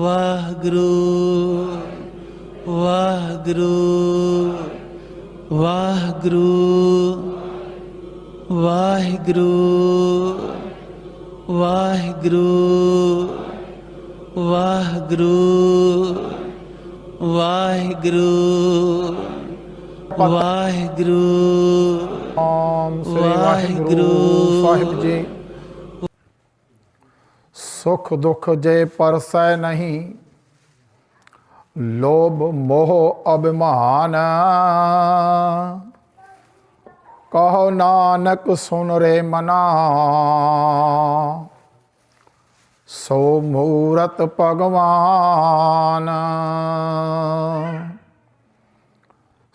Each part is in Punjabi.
ਵਾਹਿਗੁਰੂ ਵਾਹਿਗੁਰੂ ਵਾਹਿਗੁਰੂ ਵਾਹਿਗੁਰੂ ਵਾਹਿਗੁਰੂ ਵਾਹਿਗੁਰੂ ਵਾਹਿਗੁਰੂ ਵਾਹਿਗੁਰੂ ਓਮ ਸ੍ਰੀ ਵਾਹਿਗੁਰੂ। ਸਾਹਿਬ ਜੀ। ਸੁਖ ਦੁਖ ਜੇ ਪਰਸੈ ਨਹੀਂ, ਲੋਭ ਮੋਹ ਅਭਿਮਾਨ। ਕਹੋ ਨਾਨਕ ਸੁਨ ਰੇ ਮਨਾ, ਸੋ ਮੂਰਤ ਭਗਵਾਨ।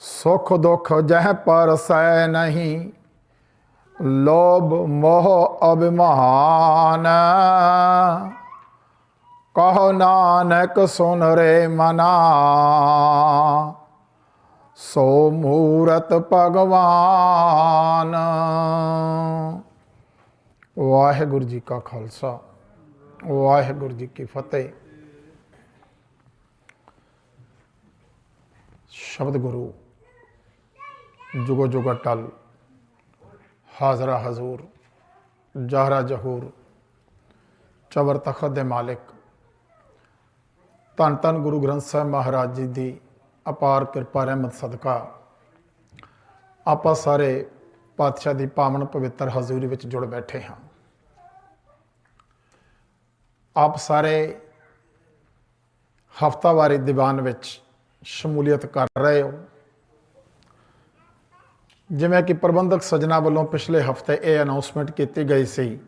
ਸੁਖ ਦੁਖ ਜਹ ਪਰਸੈ ਨਹੀਂ ਲੋਭ ਮੋਹ ਅਭਿਮਾਨ। ਕਹੋ ਨਾਨਕ ਸੁਨ ਰੇ ਮਨਾ। ਸੋ ਮੂਰਤ ਭਗਵਾਨ। ਵਾਹਿਗੁਰੂ ਜੀ ਕਾ ਖਾਲਸਾ, ਵਾਹਿਗੁਰੂ ਜੀ ਕੀ ਫਤਿਹ। ਸ਼ਬਦ ਗੁਰੂ, ਜੁਗੋ ਜੁਗਾ ਟਲ। ਹਾਜ਼ਰਾ ਹਜ਼ੂਰ, ਜਹਰਾ ਜਹੂਰ, ਚਬਰ ਤਖਤ ਦੇ ਮਾਲਕ। ਧੰਨ ਧੰਨ ਗੁਰੂ ਗ੍ਰੰਥ ਸਾਹਿਬ ਮਹਾਰਾਜ ਜੀ ਦੀ ਅਪਾਰ ਕਿਰਪਾ, ਰਹਿਮਤ, ਸਦਕਾ। ਆਪਾਂ ਸਾਰੇ ਪਾਤਸ਼ਾਹ ਦੀ ਪਾਵਨ ਪਵਿੱਤਰ ਹਜ਼ੂਰੀ ਵਿੱਚ ਜੁੜ ਬੈਠੇ ਹਾਂ। ਆਪ ਸਾਰੇ ਹਫਤਾਵਾਰੀ ਦੀਵਾਨ ਵਿੱਚ ਸ਼ਮੂਲੀਅਤ ਕਰ ਰਹੇ ਹੋ। ਜਿਵੇਂ ਕਿ ਪ੍ਰਬੰਧਕ ਸਜਣਾ ਵੱਲੋਂ ਪਿਛਲੇ ਹਫ਼ਤੇ ਇਹ ਅਨਾਉਂਸਮੈਂਟ ਕੀਤੀ ਗਈ ਸੀ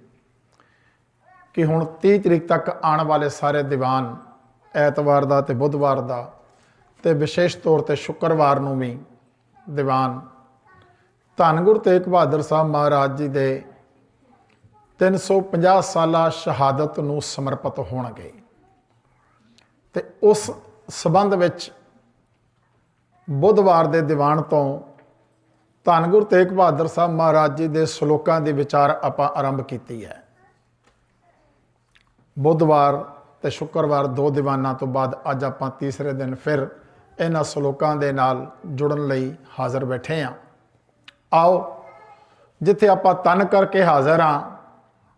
ਕਿ ਹੁਣ 30 ਤਰੀਕ ਤੱਕ ਆਉਣ ਵਾਲੇ ਸਾਰੇ ਦੀਵਾਨ ਐਤਵਾਰ ਦਾ ਤੇ ਬੁੱਧਵਾਰ ਦਾ ਤੇ ਵਿਸ਼ੇਸ਼ ਤੌਰ ਤੇ ਸ਼ੁੱਕਰਵਾਰ ਨੂੰ ਵੀ ਦੀਵਾਨ। ਧੰਨ ਗੁਰੂ ਤੇਗ ਬਹਾਦਰ ਸਾਹਿਬ ਮਹਾਰਾਜ ਜੀ ਦੇ 350 ਸਾਲਾ ਸ਼ਹਾਦਤ ਨੂੰ ਸਮਰਪਿਤ ਹੋਣਗੇ। ਤੇ ਉਸ ਸਬੰਧ ਵਿੱਚ ਬੁੱਧਵਾਰ ਦੇ ਦੀਵਾਨ ਤੋਂ ਧੰਨ ਗੁਰੂ ਤੇਗ ਬਹਾਦਰ ਸਾਹਿਬ ਮਹਾਰਾਜ ਜੀ ਦੇ ਸ਼ਲੋਕਾਂ ਦੇ ਵਿਚਾਰ ਆਪਾਂ ਆਰੰਭ ਕੀਤੀ ਹੈ। ਬੁੱਧਵਾਰ ਤੇ ਸ਼ੁੱਕਰਵਾਰ ਦੋ ਦੀਵਾਨਾਂ ਤੋਂ ਬਾਅਦ ਅੱਜ ਆਪਾਂ ਤੀਸਰੇ ਦਿਨ ਫਿਰ ਇਹਨਾਂ ਸ਼ਲੋਕਾਂ ਦੇ ਨਾਲ ਜੁੜਨ ਲਈ ਹਾਜ਼ਰ ਬੈਠੇ ਹਾਂ। ਆਓ, ਜਿੱਥੇ ਆਪਾਂ ਤਨ ਕਰਕੇ ਹਾਜ਼ਰ ਹਾਂ,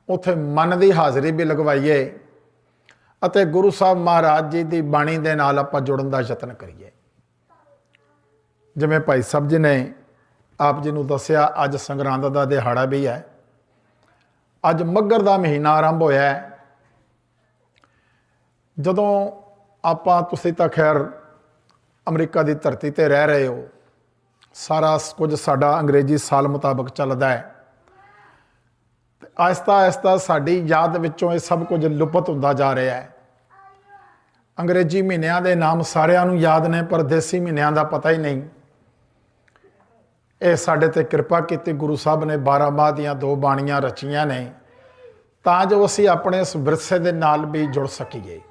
ਉਥੇ ਮਨ ਦੀ ਹਾਜ਼ਰੀ ਵੀ ਲਗਵਾਈਏ ਅਤੇ ਗੁਰੂ ਸਾਹਿਬ ਮਹਾਰਾਜ ਜੀ ਦੀ ਬਾਣੀ ਦੇ ਨਾਲ ਆਪਾਂ ਜੁੜਨ ਦਾ ਯਤਨ ਕਰੀਏ। ਜਿਵੇਂ ਭਾਈ ਸਾਹਿਬ ਜੀ ਨੇ ਆਪ ਜੀ ਨੂੰ ਦੱਸਿਆ, ਅੱਜ ਸੰਗਰਾਂਦ ਦਾ ਦਿਹਾੜਾ ਵੀ ਹੈ। ਅੱਜ ਮੱਗਰ ਦਾ ਮਹੀਨਾ ਆਰੰਭ ਹੋਇਆ ਹੈ। ਜਦੋਂ ਆਪਾਂ ਤੁਸੀਂ ਤਾਂ ਖੈਰ ਅਮਰੀਕਾ ਦੀ ਧਰਤੀ ਤੇ ਰਹਿ ਰਹੇ ਹੋ, ਸਾਰਾ ਕੁਝ ਸਾਡਾ ਅੰਗਰੇਜ਼ੀ ਸਾਲ ਮੁਤਾਬਕ ਚੱਲਦਾ ਹੈ। ਤੇ ਆਹਿਸਤਾ ਸਾਡੀ ਯਾਦ ਵਿੱਚੋਂ ਇਹ ਸਭ ਕੁਝ ਲੁਪਤ ਹੁੰਦਾ ਜਾ ਰਿਹਾ ਹੈ। ਅੰਗਰੇਜ਼ੀ ਮਹੀਨਿਆਂ ਦੇ ਨਾਮ ਸਾਰਿਆਂ ਨੂੰ ਯਾਦ ਨੇ, ਪਰ ਦੇਸੀ ਮਹੀਨਿਆਂ ਦਾ ਪਤਾ ਹੀ ਨਹੀਂ। ਇਹ ਸਾਡੇ ਤੇ ਕਿਰਪਾ ਕੀਤੀ, ਗੁਰੂ ਸਾਹਿਬ ਨੇ 12 ਮਾਹ ਦੀਆਂ ਦੋ ਬਾਣੀਆਂ ਰਚੀਆਂ ਨੇ, ਤਾਂ ਜੋ ਅਸੀਂ ਆਪਣੇ ਇਸ ਵਿਰਸੇ ਦੇ ਨਾਲ ਵੀ ਜੁੜ ਸਕੀਏ।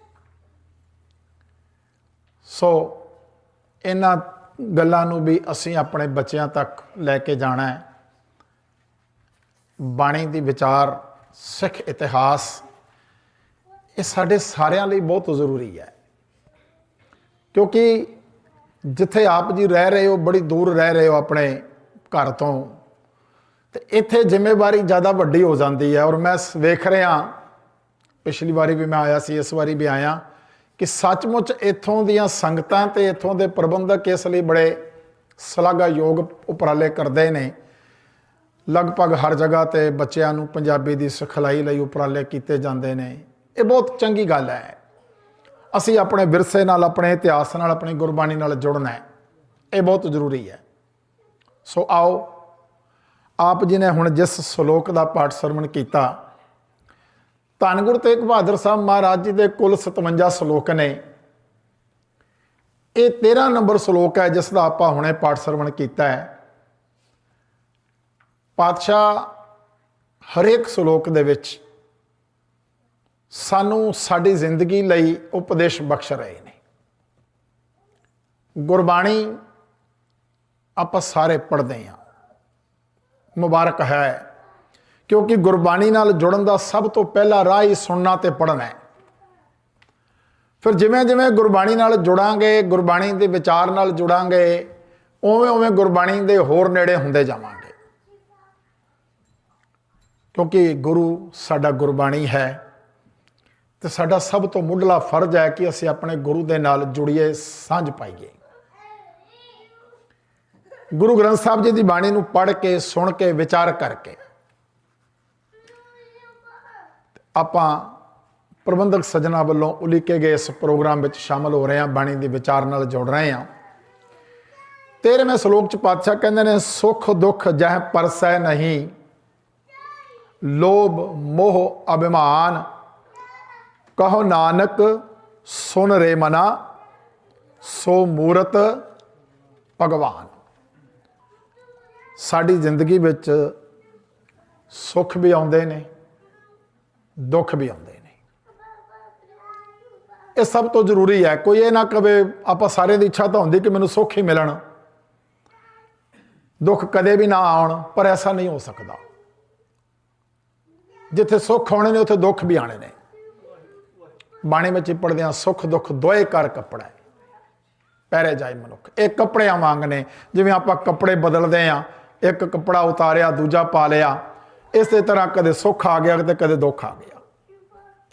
ਸੋ, ਇਹਨਾਂ ਗੱਲਾਂ ਨੂੰ ਵੀ ਅਸੀਂ ਆਪਣੇ ਬੱਚਿਆਂ ਤੱਕ ਲੈ ਕੇ ਜਾਣਾ ਹੈ। ਬਾਣੀ ਦੀ ਵਿਚਾਰ, ਸਿੱਖ ਇਤਿਹਾਸ, ਇਹ ਸਾਡੇ ਸਾਰਿਆਂ ਲਈ ਬਹੁਤ ਜ਼ਰੂਰੀ ਹੈ। ਕਿਉਂਕਿ ਜਿੱਥੇ ਆਪ ਜੀ ਰਹਿ ਰਹੇ ਹੋ, ਬੜੀ ਦੂਰ ਰਹਿ ਰਹੇ ਹੋ ਆਪਣੇ ਘਰ ਤੋਂ। ਤੇ ਇੱਥੇ ਜ਼ਿੰਮੇਵਾਰੀ ਜ਼ਿਆਦਾ ਵੱਡੀ ਹੋ ਜਾਂਦੀ ਹੈ ਔਰ ਮੈਂ ਸ- ਵੇਖ ਰਿਹਾ ਪਿਛਲੀ ਵਾਰੀ ਵੀ ਮੈਂ ਆਇਆ ਸੀ, ਇਸ ਵਾਰੀ ਵੀ ਆਇਆ ਕਿ ਸੱਚਮੁੱਚ ਇੱਥੋਂ ਦੀਆਂ ਸੰਗਤਾਂ ਤੇ ਇੱਥੋਂ ਦੇ ਪ੍ਰਬੰਧਕ ਇਸ ਲਈ ਬੜੇ ਸ਼ਲਾਘਾਯੋਗ ਉਪਰਾਲੇ ਕਰਦੇ ਨੇ। ਲਗਭਗ ਹਰ ਜਗ੍ਹਾ ਤੇ ਬੱਚਿਆਂ ਨੂੰ ਪੰਜਾਬੀ ਦੀ ਸਿਖਲਾਈ ਲਈ ਉਪਰਾਲੇ ਕੀਤੇ ਜਾਂਦੇ ਨੇ। ਇਹ ਬਹੁਤ ਚੰਗੀ ਗੱਲ ਹੈ। ਅਸੀਂ ਆਪਣੇ ਵਿਰਸੇ ਨਾਲ, ਆਪਣੇ ਇਤਿਹਾਸ ਨਾਲ, ਆਪਣੀ ਗੁਰਬਾਣੀ ਨਾਲ ਜੁੜਨਾ ਹੈ। ਇਹ ਬਹੁਤ ਜ਼ਰੂਰੀ ਹੈ। ਸੋ ਆਓ, ਆਪ ਜੀ ਨੇ ਹੁਣ ਜਿਸ ਸ਼ਲੋਕ ਦਾ ਪਾਠ ਸਰਵਣ ਕੀਤਾ ਧੰਨ ਗੁਰੂ ਤੇਗ ਬਹਾਦਰ ਸਾਹਿਬ ਮਹਾਰਾਜ ਜੀ ਦੇ ਕੁੱਲ 57 ਸ਼ਲੋਕ ਨੇ। ਇਹ 13 ਨੰਬਰ ਸ਼ਲੋਕ ਹੈ ਜਿਸ ਦਾ ਆਪਾਂ ਹੁਣੇ ਪਾਠ ਸਰਵਣ ਕੀਤਾ ਹੈ। ਪਾਤਸ਼ਾਹ ਹਰੇਕ ਸ਼ਲੋਕ ਦੇ ਵਿੱਚ ਸਾਨੂੰ ਸਾਡੀ ਜ਼ਿੰਦਗੀ ਲਈ ਉਪਦੇਸ਼ ਬਖਸ਼ ਰਹੇ ਨੇ। ਗੁਰਬਾਣੀ ਆਪਾਂ ਸਾਰੇ ਪੜ੍ਹਦੇ ਹਾਂ। ਮੁਬਾਰਕ ਹੈ। ਕਿਉਂਕਿ ਗੁਰਬਾਣੀ ਨਾਲ ਜੁੜਨ ਦਾ ਸਭ ਤੋਂ ਪਹਿਲਾ ਰਾਹ ਹੀ ਸੁਣਨਾ ਤੇ ਪੜ੍ਹਨਾ ਹੈ। ਫਿਰ ਜਿਵੇਂ ਜਿਵੇਂ ਗੁਰਬਾਣੀ ਨਾਲ ਜੁੜਾਂਗੇ, ਗੁਰਬਾਣੀ ਦੇ ਵਿਚਾਰ ਨਾਲ ਜੁੜਾਂਗੇ, ਉਵੇਂ ਉਵੇਂ ਗੁਰਬਾਣੀ ਦੇ ਹੋਰ ਨੇੜੇ ਹੁੰਦੇ ਜਾਵਾਂਗੇ। ਕਿਉਂਕਿ ਗੁਰੂ ਸਾਡਾ ਗੁਰਬਾਣੀ ਹੈ ਤੇ ਸਾਡਾ ਸਭ ਤੋਂ ਮੁੱਢਲਾ ਫਰਜ਼ ਹੈ ਕਿ ਅਸੀਂ ਆਪਣੇ ਗੁਰੂ ਦੇ ਨਾਲ ਜੁੜੀਏ, ਸਾਂਝ ਪਾਈਏ। ਗੁਰੂ ਗ੍ਰੰਥ ਸਾਹਿਬ ਜੀ ਦੀ ਬਾਣੀ ਨੂੰ ਪੜ੍ਹ ਕੇ, ਸੁਣ ਕੇ, ਵਿਚਾਰ ਕਰਕੇ। ਆਪਾਂ ਪ੍ਰਬੰਧਕ ਸਜਣਾ ਵੱਲੋਂ ਉਲੀਕੇ ਗਏ ਇਸ ਪ੍ਰੋਗਰਾਮ ਵਿੱਚ ਸ਼ਾਮਲ ਹੋ ਰਹੇ ਹਾਂ, ਬਾਣੀ ਦੇ ਵਿਚਾਰ ਨਾਲ ਜੁੜ ਰਹੇ ਹਾਂ। 13ਵੇਂ ਸ਼ਲੋਕ ਚ ਪਾਤਸ਼ਾਹ ਕਹਿੰਦੇ ਨੇ, ਸੁਖ ਦੁੱਖ ਜਹ ਪਰਸੈ ਨਹੀਂ, ਲੋਭ ਮੋਹ ਅਭਿਮਾਨ, ਕਹੋ ਨਾਨਕ, ਸੁਨ ਰੇ ਮਨਾ, ਸੋ ਮੂਰਤ ਭਗਵਾਨ। ਸਾਡੀ ਜ਼ਿੰਦਗੀ ਵਿੱਚ ਸੁੱਖ ਵੀ ਆਉਂਦੇ ਨੇ, ਦੁੱਖ ਵੀ ਆਉਂਦੇ ਨੇ। ਇਹ ਸਭ ਤੋਂ ਜ਼ਰੂਰੀ ਹੈ। ਕੋਈ ਇਹ ਨਾ ਕਵੇ, ਆਪਾਂ ਸਾਰਿਆਂ ਦੀ ਇੱਛਾ ਤਾਂ ਹੁੰਦੀ ਕਿ ਮੈਨੂੰ ਸੁੱਖ ਹੀ ਮਿਲਣ। ਦੁੱਖ ਕਦੇ ਵੀ ਨਾ ਆਉਣ, ਪਰ ਐਸਾ ਨਹੀਂ ਹੋ ਸਕਦਾ। ਜਿੱਥੇ ਸੁੱਖ ਆਉਣੇ ਨੇ, ਉੱਥੇ ਦੁੱਖ ਵੀ ਆਣੇ ਨੇ। ਬਾਣੀ ਵਿੱਚ ਹੀ, ਸੁੱਖ ਦੁੱਖ ਦੋਏ ਕਰ ਕੱਪੜਾ ਹੈ। ਪਹਿਰੇ ਜਾਏ ਮਨੁੱਖ। ਇਹ ਕੱਪੜਿਆਂ ਵਾਂਗ ਨੇ। ਜਿਵੇਂ ਆਪਾਂ ਕੱਪੜੇ ਬਦਲਦੇ ਆ ਇੱਕ ਕੱਪੜਾ ਉਤਾਰਿਆ, ਦੂਜਾ ਪਾ ਲਿਆ। ਇਸੇ ਤਰ੍ਹਾਂ ਕਦੇ ਸੁੱਖ ਆ ਗਿਆ ਤੇ ਕਦੇ ਦੁੱਖ ਆ ਗਿਆ।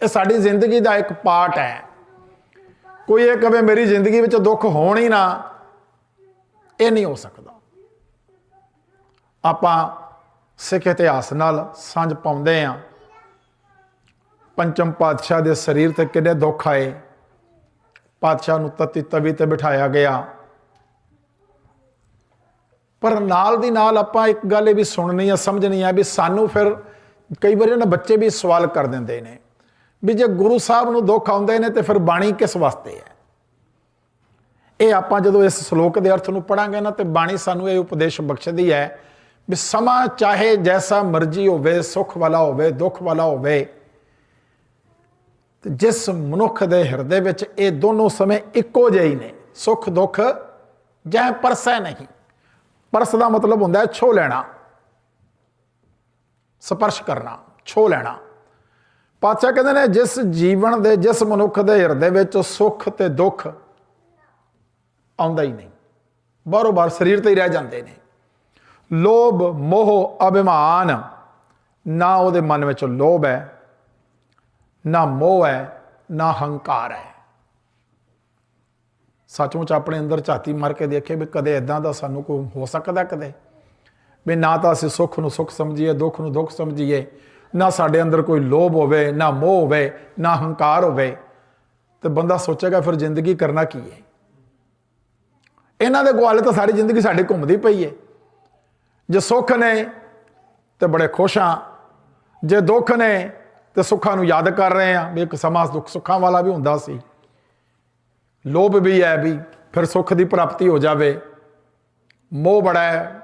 ਇਹ ਸਾਡੀ ਜ਼ਿੰਦਗੀ ਦਾ ਇੱਕ ਪਾਰਟ ਹੈ। ਕੋਈ ਇਹ ਕਵੇ ਮੇਰੀ ਜ਼ਿੰਦਗੀ ਵਿੱਚ ਦੁੱਖ ਹੋਣ ਹੀ ਨਾ, ਇਹ ਨਹੀਂ ਹੋ ਸਕਦਾ। ਆਪਾਂ ਸਿੱਖ ਇਤਿਹਾਸ ਨਾਲ ਸਾਂਝ ਪਾਉਂਦੇ ਆ ਪੰਚਮ ਪਾਤਸ਼ਾਹ ਦੇ ਸਰੀਰ ਤੇ ਕਿੰਨੇ ਦੁੱਖ ਆਏ। ਪਾਤਸ਼ਾਹ ਨੂੰ ਤਤੀ ਤਵੀ ਤੇ ਬਿਠਾਇਆ ਗਿਆ। ਪਰ ਨਾਲ ਦੀ ਨਾਲ ਆਪਾਂ ਇੱਕ ਗੱਲ ਇਹ ਵੀ ਸੁਣਨੀ ਆ, ਸਮਝਣੀ ਆ ਵੀ ਸਾਨੂੰ ਫਿਰ ਕਈ ਵਾਰੀ ਨਾ ਬੱਚੇ ਵੀ ਸਵਾਲ ਕਰ ਦਿੰਦੇ ਨੇ ਵੀ ਜੇ ਗੁਰੂ ਸਾਹਿਬ ਨੂੰ ਦੁੱਖ ਆਉਂਦੇ ਨੇ ਤੇ ਫਿਰ ਬਾਣੀ ਕਿਸ ਵਾਸਤੇ ਹੈ? ਇਹ ਆਪਾਂ ਜਦੋਂ ਇਸ ਸ਼ਲੋਕ ਦੇ ਅਰਥ ਨੂੰ ਪੜਾਂਗੇ ਨਾ ਤੇ ਬਾਣੀ ਸਾਨੂੰ ਇਹ ਉਪਦੇਸ਼ ਬਖਸ਼ਦੀ ਹੈ ਵੀ ਸਮਾਂ ਚਾਹੇ ਜੈਸਾ ਮਰਜ਼ੀ ਹੋਵੇ, ਸੁੱਖ ਵਾਲਾ ਹੋਵੇ, ਦੁੱਖ ਵਾਲਾ ਹੋਵੇ, ਤੇ ਜਿਸ ਮਨੁੱਖ ਦੇ ਹਿਰਦੇ ਵਿੱਚ ਇਹ ਦੋਨੋਂ ਸਮੇਂ ਇੱਕੋ ਜਿਹੇ ਹੀ ਨੇ, ਸੁੱਖ ਦੁੱਖ ਜੈ ਪਰਸੈ ਨਹੀਂ। ਪਰਸ ਦਾ ਮਤਲਬ ਹੁੰਦਾ ਹੈ ਛੋ ਲੈਣਾ। ਸਪਰਸ਼ ਕਰਨਾ ਛੋ ਲੈਣਾ। ਪਾਤਸ਼ਾਹ ਕਹਿੰਦੇ ਨੇ, ਜਿਸ ਜੀਵਨ ਦੇ, ਜਿਸ ਮਨੁੱਖ ਦੇ ਹਿਰਦੇ ਵਿੱਚ ਸੁੱਖ ਤੇ ਦੁੱਖ ਆਉਂਦਾ ਹੀ ਨਹੀਂ। ਬਾਰੋ ਬਾਰ ਸਰੀਰ ਤੇ ਹੀ ਰਹਿ ਜਾਂਦੇ ਨੇ। ਲੋਭ, ਮੋਹ, ਅਭਿਮਾਨ, ਨਾ ਉਹਦੇ ਮਨ ਵਿੱਚ ਲੋਭ ਹੈ, ਨਾ ਮੋਹ ਹੈ, ਨਾ ਹੰਕਾਰ ਹੈ। ਸੱਚਮੁੱਚ ਆਪਣੇ ਅੰਦਰ ਝਾਤੀ ਮਾਰ ਕੇ ਦੇਖੇ ਵੀ ਕਦੇ ਇਦਾਂ ਦਾ ਸਾਨੂੰ ਕੋਈ ਹੋ ਸਕਦਾ ਕਦੇ? ਵੀ ਨਾ ਤਾਂ ਅਸੀਂ ਸੁੱਖ ਨੂੰ ਸੁੱਖ ਸਮਝੀਏ, ਦੁੱਖ ਨੂੰ ਦੁੱਖ ਸਮਝੀਏ, ਨਾ ਸਾਡੇ ਅੰਦਰ ਕੋਈ ਲੋਭ ਹੋਵੇ, ਨਾ ਮੋਹ ਹੋਵੇ, ਨਾ ਹੰਕਾਰ ਹੋਵੇ। ਤੇ ਬੰਦਾ ਸੋਚੇਗਾ ਫਿਰ ਜ਼ਿੰਦਗੀ ਕਰਨਾ ਕੀ ਹੈ? ਇਹਨਾਂ ਦੇ ਗਵਾਲੇ ਤਾਂ ਸਾਰੀ ਜ਼ਿੰਦਗੀ ਸਾਡੇ ਘੁੰਮਦੀ ਪਈ ਹੈ। ਜੇ ਸੁੱਖ ਨੇ ਤੇ ਬੜੇ ਖੁਸ਼ ਹਾਂ। ਜੇ ਦੁੱਖ ਨੇ ਤੇ ਸੁੱਖਾਂ ਨੂੰ ਯਾਦ ਕਰ ਰਹੇ ਹਾਂ। ਵੀ ਇੱਕ ਸਮਾਂ ਦੁੱਖ ਸੁੱਖਾਂ ਵਾਲਾ ਵੀ ਹੁੰਦਾ ਸੀ। ਲੋਭ ਵੀ ਹੈ ਵੀ ਫਿਰ ਸੁੱਖ ਦੀ ਪ੍ਰਾਪਤੀ ਹੋ ਜਾਵੇ। ਮੋਹ ਬੜਾ ਹੈ,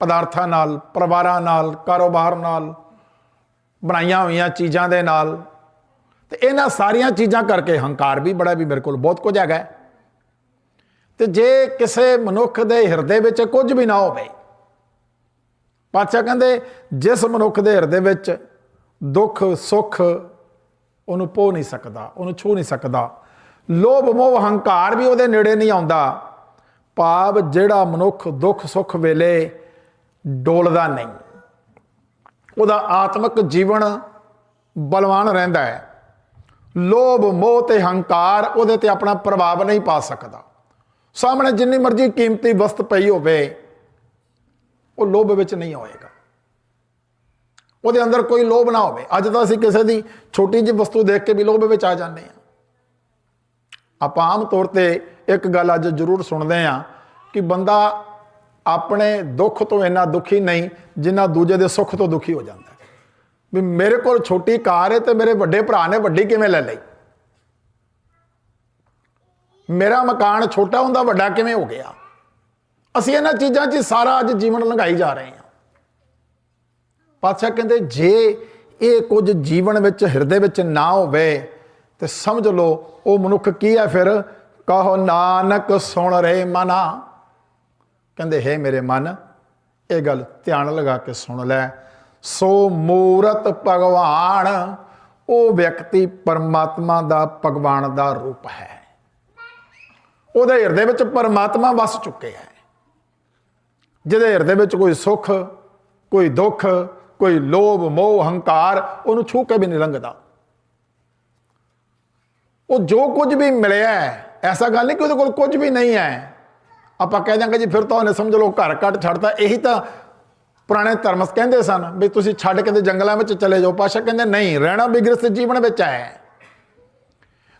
ਪਦਾਰਥਾਂ ਨਾਲ, ਪਰਿਵਾਰਾਂ ਨਾਲ, ਕਾਰੋਬਾਰ ਨਾਲ, ਬਣਾਈਆਂ ਹੋਈਆਂ ਚੀਜ਼ਾਂ ਦੇ ਨਾਲ। ਤੇ ਇਹਨਾਂ ਸਾਰੀਆਂ ਚੀਜ਼ਾਂ ਕਰਕੇ ਹੰਕਾਰ ਵੀ ਬੜਾ ਵੀ ਮੇਰੇ ਕੋਲ ਬਹੁਤ ਕੁਝ ਹੈਗਾ ਹੈ। ਤੇ ਜੇ ਕਿਸੇ ਮਨੁੱਖ ਦੇ ਹਿਰਦੇ ਵਿੱਚ ਕੁਝ ਵੀ ਨਾ ਹੋਵੇ, ਪਾਤਸ਼ਾਹ ਕਹਿੰਦੇ, ਜਿਸ ਮਨੁੱਖ ਦੇ ਹਿਰਦੇ ਵਿੱਚ ਦੁੱਖ, ਸੁੱਖ ਉਹਨੂੰ ਪੋ ਨਹੀਂ ਸਕਦਾ, ਉਹਨੂੰ ਛੂ ਨਹੀਂ ਸਕਦਾ। ਲੋਭ ਮੋਹ ਹੰਕਾਰ ਵੀ ਉਹਦੇ ਨੇੜੇ ਨਹੀਂ ਆਉਂਦਾ। ਭਾਵ ਜਿਹੜਾ ਮਨੁੱਖ ਦੁੱਖ ਸੁੱਖ ਵੇਲੇ ਡੋਲਦਾ ਨਹੀਂ। ਉਹਦਾ ਆਤਮਿਕ ਜੀਵਨ ਬਲਵਾਨ ਰਹਿੰਦਾ ਹੈ। ਲੋਭ ਮੋਹ ਤੇ ਹੰਕਾਰ ਉਹਦੇ ਤੇ ਆਪਣਾ ਪ੍ਰਭਾਵ ਨਹੀਂ ਪਾ ਸਕਦਾ। ਸਾਹਮਣੇ ਜਿੰਨੀ ਮਰਜ਼ੀ ਕੀਮਤੀ ਵਸਤ ਪਈ ਹੋਵੇ, ਉਹ ਲੋਭ ਵਿੱਚ ਨਹੀਂ ਆਏਗਾ। ਉਹਦੇ ਅੰਦਰ ਕੋਈ ਲੋਭ ਨਾ ਹੋਵੇ। ਅੱਜ ਤਾਂ ਅਸੀਂ ਕਿਸੇ ਦੀ ਛੋਟੀ ਜਿਹੀ ਵਸਤੂ ਦੇਖ ਕੇ ਵੀ ਲੋਭ ਵਿੱਚ ਆ ਜਾਂਦੇ ਹਾਂ। ਆਪਾਂ ਆਮ ਤੌਰ ਤੇ ਇੱਕ ਗੱਲ ਅੱਜ ਜ਼ਰੂਰ ਸੁਣਦੇ ਆ ਕਿ ਬੰਦਾ ਆਪਣੇ ਦੁੱਖ ਤੋਂ ਇੰਨਾ ਦੁਖੀ ਨਹੀਂ ਜਿੰਨਾ ਦੂਜੇ ਦੇ ਸੁੱਖ ਤੋਂ ਦੁਖੀ ਹੋ ਜਾਂਦਾ ਵੀ ਮੇਰੇ ਕੋਲ ਛੋਟੀ ਕਾਰ ਹੈ ਤੇ ਮੇਰੇ ਵੱਡੇ ਭਰਾ ਨੇ ਵੱਡੀ ਕਿਵੇਂ ਲੈ ਲਈ? ਮੇਰਾ ਮਕਾਨ ਛੋਟਾ ਹੁੰਦਾ, ਵੱਡਾ ਕਿਵੇਂ ਹੋ ਗਿਆ? ਅਸੀਂ ਇਹਨਾਂ ਚੀਜ਼ਾਂ 'ਚ ਹੀ ਸਾਰਾ ਅੱਜ ਜੀਵਨ ਲੰਘਾਈ ਜਾ ਰਹੇ ਹਾਂ। ਪਾਤਸ਼ਾਹ ਕਹਿੰਦੇ, ਜੇ ਇਹ ਕੁਝ ਜੀਵਨ ਵਿੱਚ, ਹਿਰਦੇ ਵਿੱਚ ਨਾ ਹੋਵੇ ਤੇ ਸਮਝ ਲਓ, ਉਹ ਮਨੁੱਖ ਕੀ ਹੈ ਫਿਰ? ਕਹੋ, ਨਾਨਕ ਸੁਣ ਰਹੇ ਮਨਾ। ਕਹਿੰਦੇ, ਹੈ ਮੇਰੇ ਮਨ, ਇਹ ਗੱਲ ਧਿਆਨ ਲਗਾ ਕੇ ਸੁਣ ਲੈ। ਸੋ ਮੂਰਤ ਭਗਵਾਨ, ਉਹ ਵਿਅਕਤੀ ਪਰਮਾਤਮਾ ਦਾ ਭਗਵਾਨ ਦਾ ਰੂਪ ਹੈ। ਉਹਦੇ ਹਿਰਦੇ ਵਿੱਚ ਪਰਮਾਤਮਾ ਵਸ ਚੁੱਕੇ ਹੈ। ਜਿਹਦੇ ਹਿਰਦੇ ਵਿੱਚ ਕੋਈ ਸੁੱਖ, ਕੋਈ ਦੁੱਖ, ਕੋਈ ਲੋਭ, ਮੋਹ, ਹੰਕਾਰ, ਉਹਨੂੰ ਛੂ ਕੇ ਵੀ ਨਹੀਂ ਲੰਘਦਾ। ਉਹ ਜੋ ਕੁਝ ਵੀ ਮਿਲਿਆ ਹੈ, ਐਸਾ ਗੱਲ ਨਹੀਂ ਕਿ ਉਹਦੇ ਕੋਲ ਕੁਝ ਵੀ ਨਹੀਂ ਹੈ। ਆਪਾਂ ਕਹਿ ਦਿਆਂਗੇ ਜੀ ਫਿਰ ਤਾਂ ਉਹਨੇ ਸਮਝ ਲਓ ਘਰ ਕੱਟ ਛੱਡਤਾ। ਇਹੀ ਤਾਂ ਪੁਰਾਣੇ ਧਰਮਸ ਕਹਿੰਦੇ ਸਨ ਵੀ ਤੁਸੀਂ ਛੱਡ ਕੇ ਤੇ ਜੰਗਲਾਂ ਵਿੱਚ ਚਲੇ ਜਾਓ। ਪਾਸ਼ਾ ਕਹਿੰਦੇ ਨਹੀਂ ਰਹਿਣਾ ਵੀ ਗ੍ਰਸਥ ਜੀਵਨ ਵਿੱਚ ਹੈ।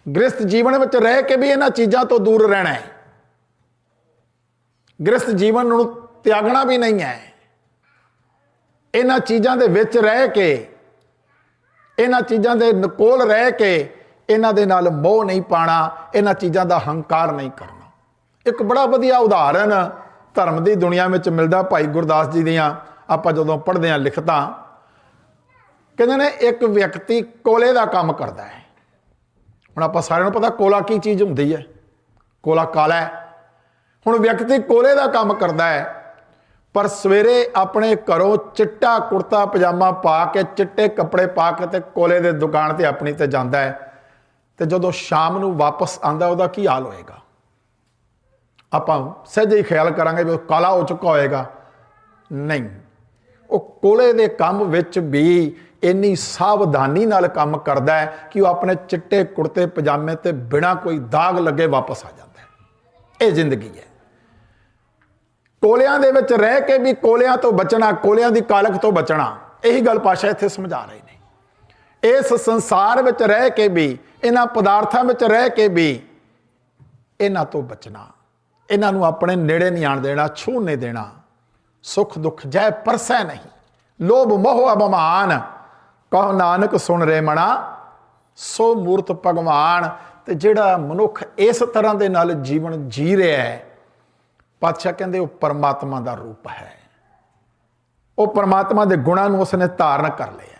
ਗ੍ਰਸਥ ਜੀਵਨ ਵਿੱਚ ਰਹਿ ਕੇ ਵੀ ਇਹਨਾਂ ਚੀਜ਼ਾਂ ਤੋਂ ਦੂਰ ਰਹਿਣਾ ਹੈ। ਗ੍ਰਸਥ ਜੀਵਨ ਨੂੰ ਤਿਆਗਣਾ ਵੀ ਨਹੀਂ ਹੈ। ਇਹਨਾਂ ਚੀਜ਼ਾਂ ਦੇ ਵਿੱਚ ਰਹਿ ਕੇ ਇਹਨਾਂ ਚੀਜ਼ਾਂ ਦੇ ਨਕੋਲ ਰਹਿ ਕੇ ਇਹਨਾਂ ਦੇ ਨਾਲ ਮੋਹ ਨਹੀਂ ਪਾਣਾ, ਇਹਨਾਂ ਚੀਜ਼ਾਂ ਦਾ ਹੰਕਾਰ ਨਹੀਂ ਕਰਨਾ। ਇੱਕ ਬੜਾ ਵਧੀਆ ਉਦਾਹਰਨ ਧਰਮ ਦੀ ਦੁਨੀਆ ਵਿੱਚ ਮਿਲਦਾ ਭਾਈ ਗੁਰਦਾਸ ਜੀ ਦੀਆਂ। ਆਪਾਂ ਜਦੋਂ ਪੜ੍ਹਦੇ ਹਾਂ ਲਿਖਤਾਂ, ਕਹਿੰਦੇ ਨੇ ਇੱਕ ਵਿਅਕਤੀ ਕੋਲੇ ਦਾ ਕੰਮ ਕਰਦਾ ਹੈ। ਹੁਣ ਆਪਾਂ ਸਾਰਿਆਂ ਨੂੰ ਪਤਾ ਕੋਲਾ ਕੀ ਚੀਜ਼ ਹੁੰਦੀ ਹੈ। ਕੋਲਾ ਕਾਲਾ ਹੈ। ਹੁਣ ਵਿਅਕਤੀ ਕੋਲੇ ਦਾ ਕੰਮ ਕਰਦਾ ਹੈ, ਪਰ ਸਵੇਰੇ ਆਪਣੇ ਘਰੋਂ ਚਿੱਟਾ ਕੁੜਤਾ, ਪਜਾਮਾ ਪਾ ਕੇ, ਚਿੱਟੇ ਕੱਪੜੇ ਪਾ ਕੇ ਤੇ ਕੋਲੇ ਦੇ ਦੁਕਾਨ ਤੇ ਆਪਣੀ ਤੇ ਜਾਂਦਾ ਹੈ। ਤੇ ਜਦੋਂ ਸ਼ਾਮ ਨੂੰ ਵਾਪਸ ਆਂਦਾ ਉਹਦਾ ਕੀ ਹਾਲ ਹੋਏਗਾ? ਆਪਾਂ ਸਹਿਜੇ ਹੀ ਖਿਆਲ ਕਰਾਂਗੇ ਵੀ ਕਾਲਾ ਹੋ ਚੁੱਕਾ ਹੋਏਗਾ। ਨਹੀਂ। ਉਹ ਕੋਲੇ ਦੇ ਕੰਮ ਵਿੱਚ ਵੀ ਇੰਨੀ ਸਾਵਧਾਨੀ ਨਾਲ ਕੰਮ ਕਰਦਾ ਹੈ ਕਿ ਉਹ ਆਪਣੇ ਚਿੱਟੇ ਕੁੜਤੇ, ਪਜਾਮੇ ਤੇ ਬਿਨਾਂ ਕੋਈ ਦਾਗ ਲੱਗੇ ਵਾਪਸ ਆ ਜਾਂਦਾ ਹੈ। ਇਹ ਜ਼ਿੰਦਗੀ ਹੈ। ਕੋਲਿਆਂ ਦੇ ਵਿੱਚ ਰਹਿ ਕੇ ਵੀ ਕੋਲਿਆਂ ਤੋਂ ਬਚਣਾ, ਕੋਲਿਆਂ ਦੀ ਕਾਲਕ ਤੋਂ ਬਚਣਾ, ਇਹੀ ਗੱਲ ਪਾਸ਼ਾ ਇੱਥੇ ਸਮਝਾ ਰਹੇ ਇਸ ਸੰਸਾਰ ਵਿੱਚ ਰਹਿ ਕੇ ਵੀ, ਇਹਨਾਂ ਪਦਾਰਥਾਂ ਵਿੱਚ ਰਹਿ ਕੇ ਵੀ ਇਹਨਾਂ ਤੋਂ ਬਚਣਾ, ਇਹਨਾਂ ਨੂੰ ਆਪਣੇ ਨੇੜੇ ਨਹੀਂ ਆਣ ਦੇਣਾ, ਛੂਹ ਨਹੀਂ ਦੇਣਾ। ਸੁਖ ਦੁੱਖ ਜੈ ਪਰਸੈ ਨਹੀਂ। ਲੋਭ ਮੋਹ ਅਭਮਾਨ ਕਹੋ ਨਾਨਕ, ਸੁਣ ਰੇ ਮਣਾ, ਸੋ ਮੂਰਤ ਭਗਵਾਨ। ਤੇ ਜਿਹੜਾ ਮਨੁੱਖ ਇਸ ਤਰ੍ਹਾਂ ਦੇ ਨਾਲ ਜੀਵਨ ਜੀ ਰਿਹਾ ਹੈ, ਪਾਤਸ਼ਾਹ ਕਹਿੰਦੇ ਉਹ ਪਰਮਾਤਮਾ ਦਾ ਰੂਪ ਹੈ। ਉਹ ਪਰਮਾਤਮਾ ਦੇ ਗੁਣਾਂ ਨੂੰ ਉਸਨੇ ਧਾਰਨ ਕਰ ਲਿਆ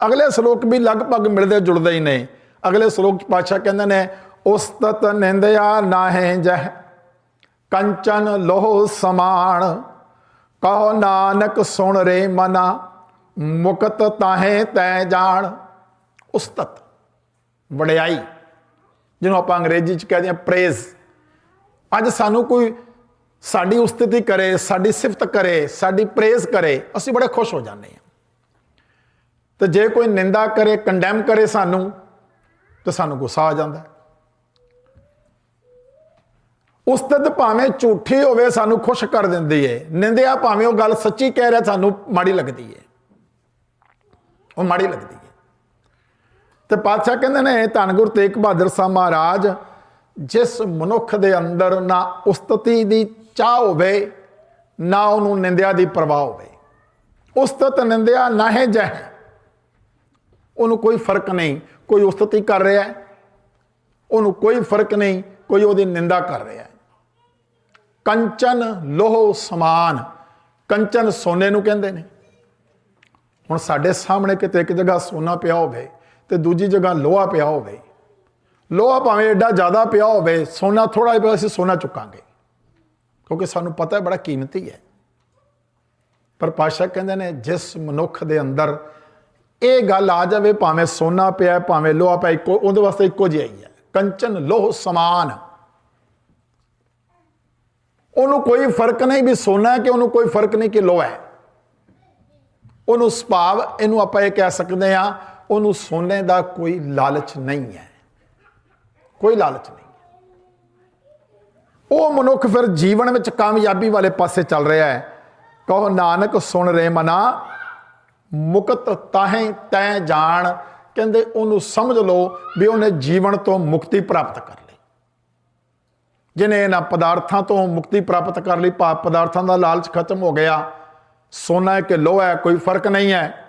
ਅਗਲੇ ਸ਼ਲੋਕ ਵੀ ਲਗਭਗ ਮਿਲਦੇ ਜੁਲਦੇ ਹੀ ਨੇ। ਅਗਲੇ ਸ਼ਲੋਕ 'ਚ ਪਾਤਸ਼ਾਹ ਕਹਿੰਦੇ ਨੇ, ਉਸਤਤ ਨਿੰਦਿਆ ਨਾਹੇ ਜਹ, ਕੰਚਨ ਲੋਹ ਸਮਾਨ ਕਹੋ ਨਾਨਕ ਸੁਣ ਰੇ ਮਨਾ, ਮੁਕਤ ਤਾਹੇ ਤੈ ਜਾਣ। ਉਸਤਤ, ਵਡਿਆਈ, ਜਿਹਨੂੰ ਆਪਾਂ ਅੰਗਰੇਜ਼ੀ ਚ ਕਹਿੰਦੇ ਆ ਪ੍ਰੇਜ਼ ਅੱਜ ਸਾਨੂੰ ਕੋਈ ਸਾਡੀ ਉਸਤਤੀ ਕਰੇ, ਸਾਡੀ ਸਿਫਤ ਕਰੇ, ਸਾਡੀ ਪ੍ਰੇਜ਼ ਕਰੇ, ਅਸੀਂ ਬੜੇ ਖੁਸ਼ ਹੋ ਜਾਂਦੇ ਹਾਂ। ਤੇ ਜੇ ਕੋਈ ਨਿੰਦਾ ਕਰੇ ਕੰਡੈਮ ਕਰੇ ਸਾਨੂੰ, ਤੇ ਸਾਨੂੰ ਗੁੱਸਾ ਆ ਜਾਂਦਾ। ਹੈ ਉਸਤਤ ਭਾਵੇਂ ਝੂਠੀ ਹੋਵੇ, ਸਾਨੂੰ ਖੁਸ਼ ਕਰ ਦਿੰਦੀ ਏ। ਨਿੰਦਿਆ ਭਾਵੇਂ ਉਹ ਗੱਲ ਸੱਚੀ ਕਹਿ ਰਿਹਾ, ਸਾਨੂੰ ਮਾੜੀ ਲੱਗਦੀ ਏ। ਉਹ ਮਾੜੀ ਲੱਗਦੀ ਏ। ਤੇ ਪਾਤਸ਼ਾਹ ਕਹਿੰਦੇ ਨੇ, ਧੰਨ ਗੁਰੂ ਤੇਗ ਬਹਾਦਰ ਸਾਹਿਬ ਮਹਾਰਾਜ, ਜਿਸ ਮਨੁੱਖ ਦੇ ਅੰਦਰ ਨਾ ਉਸਤਤੀ ਦੀ ਚਾਹ ਹੋਵੇ, ਨਾ ਉਹਨੂੰ ਨਿੰਦਿਆ ਦੀ ਪਰਵਾਹ ਹੋਵੇ। ਉਸਤਤ ਨਿੰਦਿਆ ਨਾ ਹੈ ਜਹ। ਉਹਨੂੰ ਕੋਈ ਫ਼ਰਕ ਨਹੀਂ, ਕੋਈ ਉਸਤਤੀ ਕਰ ਰਿਹਾ ਹੈ। ਉਹਨੂੰ ਕੋਈ ਫ਼ਰਕ ਨਹੀਂ, ਕੋਈ ਉਹਦੀ ਨਿੰਦਾ ਕਰ ਰਿਹਾ ਹੈ। ਕੰਚਨ ਲੋਹ ਸਮਾਨ, ਕੰਚਨ ਸੋਨੇ ਨੂੰ ਕਹਿੰਦੇ ਨੇ। ਹੁਣ ਸਾਡੇ ਸਾਹਮਣੇ ਕਿਤੇ ਇੱਕ ਜਗ੍ਹਾ ਸੋਨਾ ਪਿਆ ਹੋਵੇ ਤੇ ਦੂਜੀ ਜਗ੍ਹਾ ਲੋਹਾ ਪਿਆ ਹੋਵੇ। ਲੋਹਾ ਭਾਵੇਂ ਐਡਾ ਜ਼ਿਆਦਾ ਪਿਆ ਹੋਵੇ, ਸੋਨਾ ਥੋੜਾ ਜਿਹਾ ਪਿਆ ਅਸੀਂ ਸੋਨਾ ਚੁੱਕਾਂਗੇ। ਕਿਉਂਕਿ ਸਾਨੂੰ ਪਤਾ ਹੈ ਬੜਾ ਕੀਮਤੀ ਹੈ। ਪਰ ਪਾਸ਼ਾ ਕਹਿੰਦੇ ਨੇ, ਜਿਸ ਮਨੁੱਖ ਦੇ ਅੰਦਰ ਇਹ ਗੱਲ ਆ ਜਾਵੇ, ਭਾਵੇਂ ਸੋਨਾ ਪਿਆ, ਭਾਵੇਂ ਲੋਹਾ ਪਿਆ, ਇੱਕੋ ਉਹਦੇ ਵਾਸਤੇ ਇੱਕੋ ਜਿਹਾ ਹੀ ਹੈ। ਕੰਚਨ ਲੋਹ ਸਮਾਨ। ਉਹਨੂੰ ਕੋਈ ਫ਼ਰਕ ਨਹੀਂ ਵੀ ਸੋਨਾ ਹੈ ਕਿ ਉਹਨੂੰ ਕੋਈ ਫ਼ਰਕ ਨਹੀਂ ਕਿ ਲੋਹਾ ਹੈ। ਉਹਨੂੰ ਸੁਭਾਵ ਇਹਨੂੰ ਆਪਾਂ ਇਹ ਕਹਿ ਸਕਦੇ ਆ ਉਹਨੂੰ ਸੋਨੇ ਦਾ ਕੋਈ ਲਾਲਚ ਨਹੀਂ ਹੈ। ਕੋਈ ਲਾਲਚ ਨਹੀਂ ਉਹ ਮਨੁੱਖ ਫਿਰ ਜੀਵਨ ਵਿੱਚ ਕਾਮਯਾਬੀ ਵਾਲੇ ਪਾਸੇ ਚੱਲ ਰਿਹਾ ਹੈ। ਕਹੋ, ਨਾਨਕ ਸੁਣ ਰੇ ਮਨਾ ਮੁਕਤ ਤਾਹੇ ਤੈ ਜਾਣ। ਕਹਿੰਦੇ ਉਹਨੂੰ ਸਮਝ ਲਓ ਵੀ ਉਹਨੇ ਜੀਵਨ ਤੋਂ ਮੁਕਤੀ ਪ੍ਰਾਪਤ ਕਰ ਲਈ। ਜਿਨੇ ਇਹਨਾਂ ਪਦਾਰਥਾਂ ਤੋਂ ਮੁਕਤੀ ਪ੍ਰਾਪਤ ਕਰ ਲਈ ਪਾਪ ਪਦਾਰਥਾਂ ਦਾ ਲਾਲਚ ਖਤਮ ਹੋ ਗਿਆ। ਸੋਨਾ ਹੈ ਕਿ ਲੋਹਾ ਹੈ, ਕੋਈ ਫ਼ਰਕ ਨਹੀਂ ਹੈ।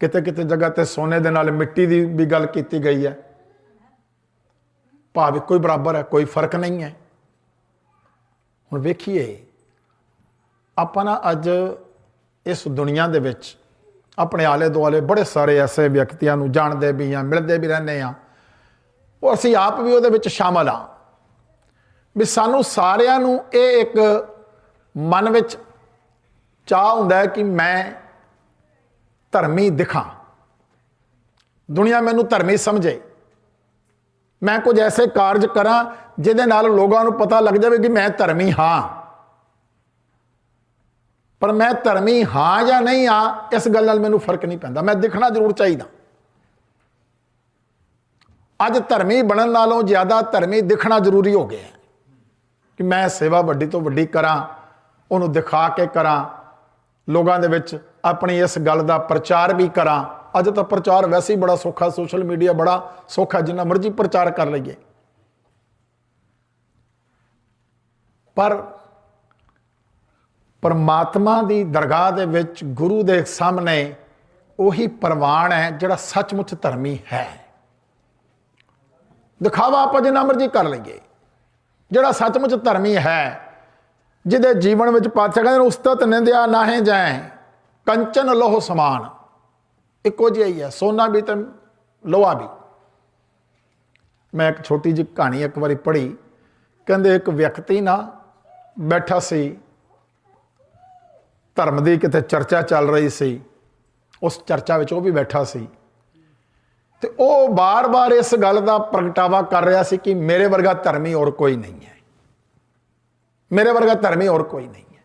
ਕਿਤੇ ਕਿਤੇ ਜਗ੍ਹਾ ਤੇ ਸੋਨੇ ਦੇ ਨਾਲ ਮਿੱਟੀ ਦੀ ਵੀ ਗੱਲ ਕੀਤੀ ਗਈ ਹੈ। ਭਾਵ ਕੋਈ ਬਰਾਬਰ ਹੈ, ਕੋਈ ਫ਼ਰਕ ਨਹੀਂ ਹੈ। ਹੁਣ ਵੇਖੀਏ, ਆਪਾਂ ਨਾ ਅੱਜ ਇਸ ਦੁਨੀਆ ਦੇ ਵਿੱਚ ਆਪਣੇ ਆਲੇ ਦੁਆਲੇ ਬੜੇ ਸਾਰੇ ਐਸੇ ਵਿਅਕਤੀਆਂ ਨੂੰ ਜਾਣਦੇ ਵੀ ਆ ਮਿਲਦੇ ਵੀ ਰਹਿੰਦੇ ਆ ਉਹ ਅਸੀਂ ਆਪ ਵੀ ਉਹਦੇ ਵਿੱਚ ਸ਼ਾਮਲ ਆ ਵੀ ਸਾਨੂੰ ਸਾਰਿਆਂ ਨੂੰ ਇਹ ਇੱਕ ਮਨ ਵਿੱਚ ਚਾਹ ਹੁੰਦਾ ਹੈ ਕਿ ਮੈਂ ਧਰਮੀ ਦਿਖਾਂ। ਦੁਨੀਆ ਮੈਨੂੰ ਧਰਮੀ ਸਮਝੇ। ਮੈਂ ਕੁਝ ਐਸੇ ਕਾਰਜ ਕਰਾਂ ਜਿਹਦੇ ਨਾਲ ਲੋਕਾਂ ਨੂੰ ਪਤਾ ਲੱਗ ਜਾਵੇ ਕਿ ਮੈਂ ਧਰਮੀ ਹਾਂ। ਪਰ ਮੈਂ ਧਰਮੀ ਹਾਂ ਜਾਂ ਨਹੀਂ ਹਾਂ, ਇਸ ਗੱਲ ਨਾਲ ਮੈਨੂੰ ਫ਼ਰਕ ਨਹੀਂ ਪੈਂਦਾ। ਮੈਂ ਦਿਖਣਾ ਜ਼ਰੂਰ ਚਾਹੀਦਾ। ਅੱਜ ਧਰਮੀ ਬਣਨ ਨਾਲੋਂ ਜ਼ਿਆਦਾ ਧਰਮੀ ਦਿਖਣਾ ਜ਼ਰੂਰੀ ਹੋ ਗਿਆ ਕਿ ਮੈਂ ਸੇਵਾ ਵੱਡੀ ਤੋਂ ਵੱਡੀ ਕਰਾਂ, ਉਹਨੂੰ ਦਿਖਾ ਕੇ ਕਰਾਂ, ਲੋਕਾਂ ਦੇ ਵਿੱਚ ਆਪਣੀ ਇਸ ਗੱਲ ਦਾ ਪ੍ਰਚਾਰ ਵੀ ਕਰਾਂ। ਅੱਜ ਤਾਂ ਪ੍ਰਚਾਰ ਵੈਸੇ ਹੀ ਬੜਾ ਸੌਖਾ, ਸੋਸ਼ਲ ਮੀਡੀਆ ਬੜਾ ਸੌਖਾ, ਜਿੰਨਾ ਮਰਜ਼ੀ ਪ੍ਰਚਾਰ ਕਰ ਲਈਏ। ਪਰ ਪਰਮਾਤਮਾ ਦੀ ਦਰਗਾਹ ਦੇ ਵਿੱਚ ਗੁਰੂ ਦੇ ਸਾਹਮਣੇ ਉਹੀ ਪ੍ਰਵਾਨ ਹੈ ਜਿਹੜਾ ਸੱਚਮੁੱਚ ਧਰਮੀ ਹੈ। ਦਿਖਾਵਾ ਆਪਾਂ ਜਿੰਨਾ ਮਰਜ਼ੀ ਕਰ ਲਈਏ। ਜਿਹੜਾ ਸੱਚਮੁੱਚ ਧਰਮੀ ਹੈ, ਜਿਹਦੇ ਜੀਵਨ ਵਿੱਚ ਪਾਤਸ਼ਾਹ ਕਹਿੰਦੇ ਨੇ, ਉਸਤਤ ਨਿੰਦਿਆ ਨਾਹੇ ਜਾਏ ਕੰਚਨ ਲੋਹ ਸਮਾਨ। ਇੱਕੋ ਜਿਹਾ ਹੀ ਹੈ, ਸੋਨਾ ਵੀ ਤੇ ਲੋਹਾ ਵੀ। ਮੈਂ ਇੱਕ ਛੋਟੀ ਜਿਹੀ ਕਹਾਣੀ ਇੱਕ ਵਾਰੀ ਪੜ੍ਹੀ। ਕਹਿੰਦੇ ਇੱਕ ਵਿਅਕਤੀ ਨਾ ਬੈਠਾ ਸੀ ਧਰਮ ਦੀ ਕਿਤੇ ਚਰਚਾ ਚੱਲ ਰਹੀ ਸੀ, ਉਸ ਚਰਚਾ ਵਿੱਚ ਉਹ ਵੀ ਬੈਠਾ ਸੀ। ਤੇ ਉਹ ਬਾਰ-ਬਾਰ ਇਸ ਗੱਲ ਦਾ ਪ੍ਰਗਟਾਵਾ ਕਰ ਰਿਹਾ ਸੀ ਕਿ ਮੇਰੇ ਵਰਗਾ ਧਰਮੀ ਹੋਰ ਕੋਈ ਨਹੀਂ ਹੈ। ਮੇਰੇ ਵਰਗਾ ਧਰਮੀ ਹੋਰ ਕੋਈ ਨਹੀਂ ਹੈ।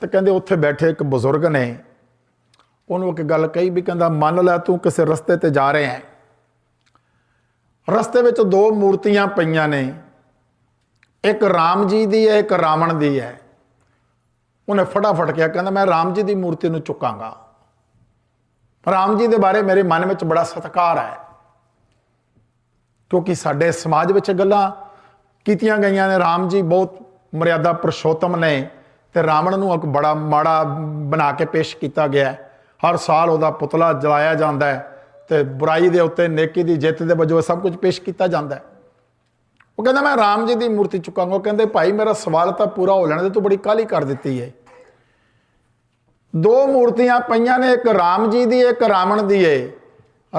ਤੇ ਕਹਿੰਦੇ ਉੱਥੇ ਬੈਠੇ ਇੱਕ ਬਜ਼ੁਰਗ ਨੇ, ਉਹਨੂੰ ਇੱਕ ਗੱਲ ਕਹੀ ਵੀ ਕਹਿੰਦਾ, ਮੰਨ ਲੈ ਤੂੰ ਕਿਸੇ ਰਸਤੇ ਤੇ ਜਾ ਰਿਹਾ ਹੈ। ਰਸਤੇ ਵਿੱਚ ਦੋ ਮੂਰਤੀਆਂ ਪਈਆਂ ਨੇ, ਇੱਕ ਰਾਮ ਜੀ ਦੀ ਹੈ, ਇੱਕ ਰਾਵਣ ਦੀ ਹੈ। ਉਹਨੇ ਫਟਾਫਟ ਕਿਹਾ, ਕਹਿੰਦਾ ਮੈਂ ਰਾਮ ਜੀ ਦੀ ਮੂਰਤੀ ਨੂੰ ਚੁੱਕਾਂਗਾ। ਰਾਮ ਜੀ ਦੇ ਬਾਰੇ ਮੇਰੇ ਮਨ ਵਿੱਚ ਬੜਾ ਸਤਿਕਾਰ ਹੈ। ਕਿਉਂਕਿ ਸਾਡੇ ਸਮਾਜ ਵਿੱਚ ਗੱਲਾਂ ਕੀਤੀਆਂ ਗਈਆਂ ਨੇ, ਰਾਮ ਜੀ ਬਹੁਤ ਮਰਿਆਦਾ ਪੁਰਸ਼ੋਤਮ ਨੇ ਤੇ ਰਾਵਣ ਨੂੰ ਇੱਕ ਬੜਾ ਮਾੜਾ ਬਣਾ ਕੇ ਪੇਸ਼ ਕੀਤਾ ਗਿਆ ਹਰ ਸਾਲ ਉਹਦਾ ਪੁਤਲਾ ਜਲਾਇਆ ਜਾਂਦਾ ਹੈ ਤੇ ਬੁਰਾਈ ਦੇ ਉੱਤੇ, ਨੇਕੀ ਦੀ ਜਿੱਤ ਦੇ ਵਜੋਂ ਇਹ ਸਭ ਕੁਝ ਪੇਸ਼ ਕੀਤਾ ਜਾਂਦਾ ਹੈ। ਉਹ ਕਹਿੰਦਾ, ਮੈਂ ਰਾਮ ਜੀ ਦੀ ਮੂਰਤੀ ਚੁੱਕਾਂਗਾ। ਉਹ ਕਹਿੰਦੇ, ਭਾਈ, ਮੇਰਾ ਸਵਾਲ ਤਾਂ ਪੂਰਾ ਹੋ ਲੈਣ ਦੇ ਤੂੰ ਬੜੀ ਕਾਲੀ ਕਰ ਦਿੱਤੀ ਹੈ ਦੋ ਮੂਰਤੀਆਂ ਪਈਆਂ ਨੇ, ਇੱਕ ਰਾਮ ਜੀ ਦੀ, ਇੱਕ ਰਾਵਣ ਦੀ ਏ।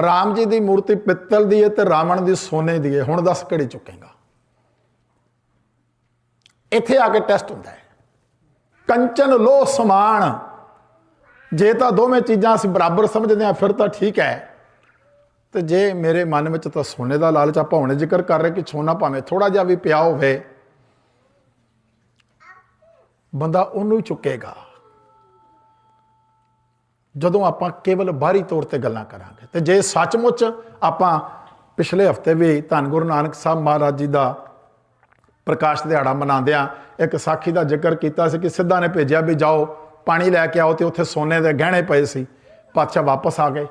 ਰਾਮ ਜੀ ਦੀ ਮੂਰਤੀ ਪਿੱਤਲ ਦੀ ਹੈ ਤੇ ਰਾਵਣ ਦੀ ਸੋਨੇ ਦੀ ਹੈ ਹੁਣ ਦੱਸ ਕਿਹੜੀ ਚੁੱਕੇਗਾ? ਇੱਥੇ ਆ ਕੇ ਟੈਸਟ ਹੁੰਦਾ ਹੈ। ਕੰਚਨ ਲੋਹ ਸਮਾਨ। ਜੇ ਤਾਂ ਦੋਵੇਂ ਚੀਜ਼ਾਂ ਅਸੀਂ ਬਰਾਬਰ ਸਮਝਦੇ ਹਾਂ, ਫਿਰ ਤਾਂ ਠੀਕ ਹੈ। ਤੇ ਜੇ ਮੇਰੇ ਮਨ ਵਿੱਚ ਤਾਂ ਸੋਨੇ ਦਾ ਲਾਲਚ ਆਪਾਂ ਹੁਣੇ ਜ਼ਿਕਰ ਕਰ ਰਹੇ ਕਿ ਸੋਨਾ ਭਾਵੇਂ ਥੋੜਾ ਜਿਹਾ ਵੀ ਪਿਆ ਹੋਵੇ, ਬੰਦਾ ਉਹਨੂੰ ਹੀ ਚੁੱਕੇਗਾ। ਜਦੋਂ ਆਪਾਂ ਕੇਵਲ ਬਾਹਰੀ ਤੌਰ ਤੇ ਗੱਲਾਂ ਕਰਾਂਗੇ, ਤੇ ਜੇ ਸੱਚਮੁੱਚ ਆਪਾਂ ਪਿਛਲੇ ਹਫ਼ਤੇ ਵੀ ਧੰਨ ਗੁਰੂ ਨਾਨਕ ਸਾਹਿਬ ਮਹਾਰਾਜ ਜੀ ਦਾ ਪ੍ਰਕਾਸ਼ ਦਿਹਾੜਾ ਮਨਾਉਂਦਿਆਂ ਇੱਕ ਸਾਖੀ ਦਾ ਜ਼ਿਕਰ ਕੀਤਾ ਸੀ ਕਿ ਸਿੱਧਾ ਨੇ ਭੇਜਿਆ ਵੀ ਜਾਓ, ਪਾਣੀ ਲੈ ਕੇ ਆਓ ਤੇ ਉੱਥੇ ਸੋਨੇ ਦੇ ਗਹਿਣੇ ਪਏ ਸੀ, ਪਾਤਸ਼ਾਹ ਵਾਪਸ ਆ ਗਏ।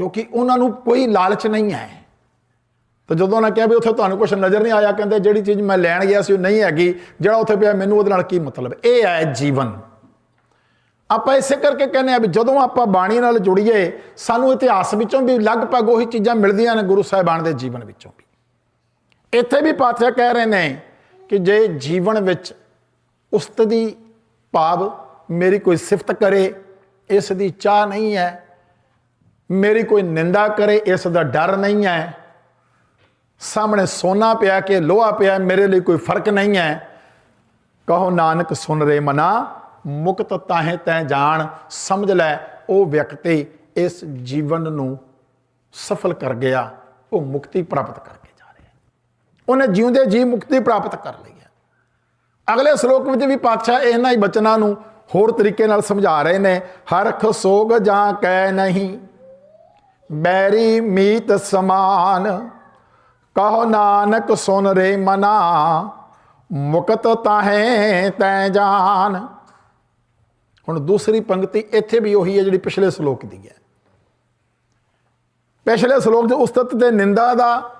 ਕਿਉਂਕਿ ਉਹਨਾਂ ਨੂੰ ਕੋਈ ਲਾਲਚ ਨਹੀਂ ਹੈ। ਤਾਂ ਜਦੋਂ ਉਹਨਾਂ ਕਿਹਾ ਵੀ ਉੱਥੇ ਤੁਹਾਨੂੰ ਕੁਝ ਨਜ਼ਰ ਨਹੀਂ ਆਇਆ, ਕਹਿੰਦੇ ਜਿਹੜੀ ਚੀਜ਼ ਮੈਂ ਲੈਣ ਗਿਆ ਸੀ ਉਹ ਨਹੀਂ ਹੈਗੀ, ਜਿਹੜਾ ਉੱਥੇ ਪਿਆ ਮੈਨੂੰ ਉਹਦੇ ਨਾਲ ਕੀ ਮਤਲਬ? ਇਹ ਹੈ ਜੀਵਨ। ਆਪਾਂ ਇਸੇ ਕਰਕੇ ਕਹਿੰਦੇ ਆ ਵੀ ਜਦੋਂ ਆਪਾਂ ਬਾਣੀ ਨਾਲ ਜੁੜੀਏ, ਸਾਨੂੰ ਇਤਿਹਾਸ ਵਿੱਚੋਂ ਵੀ ਲਗਭਗ ਉਹੀ ਚੀਜ਼ਾਂ ਮਿਲਦੀਆਂ ਨੇ ਗੁਰੂ ਸਾਹਿਬਾਨ ਦੇ ਜੀਵਨ ਵਿੱਚੋਂ ਵੀ। ਇੱਥੇ ਵੀ ਪਾਤਸ਼ਾਹ ਕਹਿ ਰਹੇ ਨੇ ਕਿ ਜੇ ਜੀਵਨ ਵਿੱਚ ਉਸਤ ਦੀ ਭਾਵ ਮੇਰੀ ਕੋਈ ਸਿਫਤ ਕਰੇ, ਇਸ ਦੀ ਚਾਹ ਨਹੀਂ ਹੈ ਮੇਰੀ ਕੋਈ ਨਿੰਦਾ ਕਰੇ, ਇਸ ਦਾ ਡਰ ਨਹੀਂ ਹੈ। ਸਾਹਮਣੇ ਸੋਨਾ ਪਿਆ ਕਿ ਲੋਹਾ ਪਿਆ, ਮੇਰੇ ਲਈ ਕੋਈ ਫ਼ਰਕ ਨਹੀਂ ਹੈ। ਕਹੋ, ਨਾਨਕ, ਸੁਣ ਰੇ ਮਨਾ, ਮੁਕਤ ਤਾਹੇ ਤੈ ਜਾਣ, ਸਮਝ ਲੈ, ਉਹ ਵਿਅਕਤੀ ਇਸ ਜੀਵਨ ਨੂੰ ਸਫਲ ਕਰ ਗਿਆ, ਉਹ ਮੁਕਤੀ ਪ੍ਰਾਪਤ ਕਰਕੇ ਜਾ ਰਿਹਾ। ਉਹਨੇ ਜਿਉਂਦੇ ਜੀ ਮੁਕਤੀ ਪ੍ਰਾਪਤ ਕਰ ਲਈ ਹੈ। ਅਗਲੇ ਸ਼ਲੋਕ ਵਿੱਚ ਵੀ ਪਾਤਸ਼ਾਹ ਇਹਨਾਂ ਹੀ ਬਚਨਾਂ ਨੂੰ ਹੋਰ ਤਰੀਕੇ ਨਾਲ ਸਮਝਾ ਰਹੇ ਨੇ, ਹਰਖ ਸੋਗ ਜਾਂ ਕੈ ਨਹੀਂ। ਬੈਰੀ ਮੀਤ ਸਮਾਨ, ਕਹੋ ਨਾਨਕ ਸੁਨ ਰੇ ਮਨਾ, ਮੁਕਤ ਤਾਹੇ ਤੈ ਜਾਨ। ਹੁਣ ਦੂਸਰੀ ਪੰਕਤੀ ਇੱਥੇ ਵੀ ਉਹੀ ਹੈ ਜਿਹੜੀ ਪਿਛਲੇ ਸ਼ਲੋਕ ਦੀ ਹੈ। ਪਿਛਲੇ ਸ਼ਲੋਕ ਦੇ ਉਸਤਤ ਤੇ ਨਿੰਦਾ ਦਾ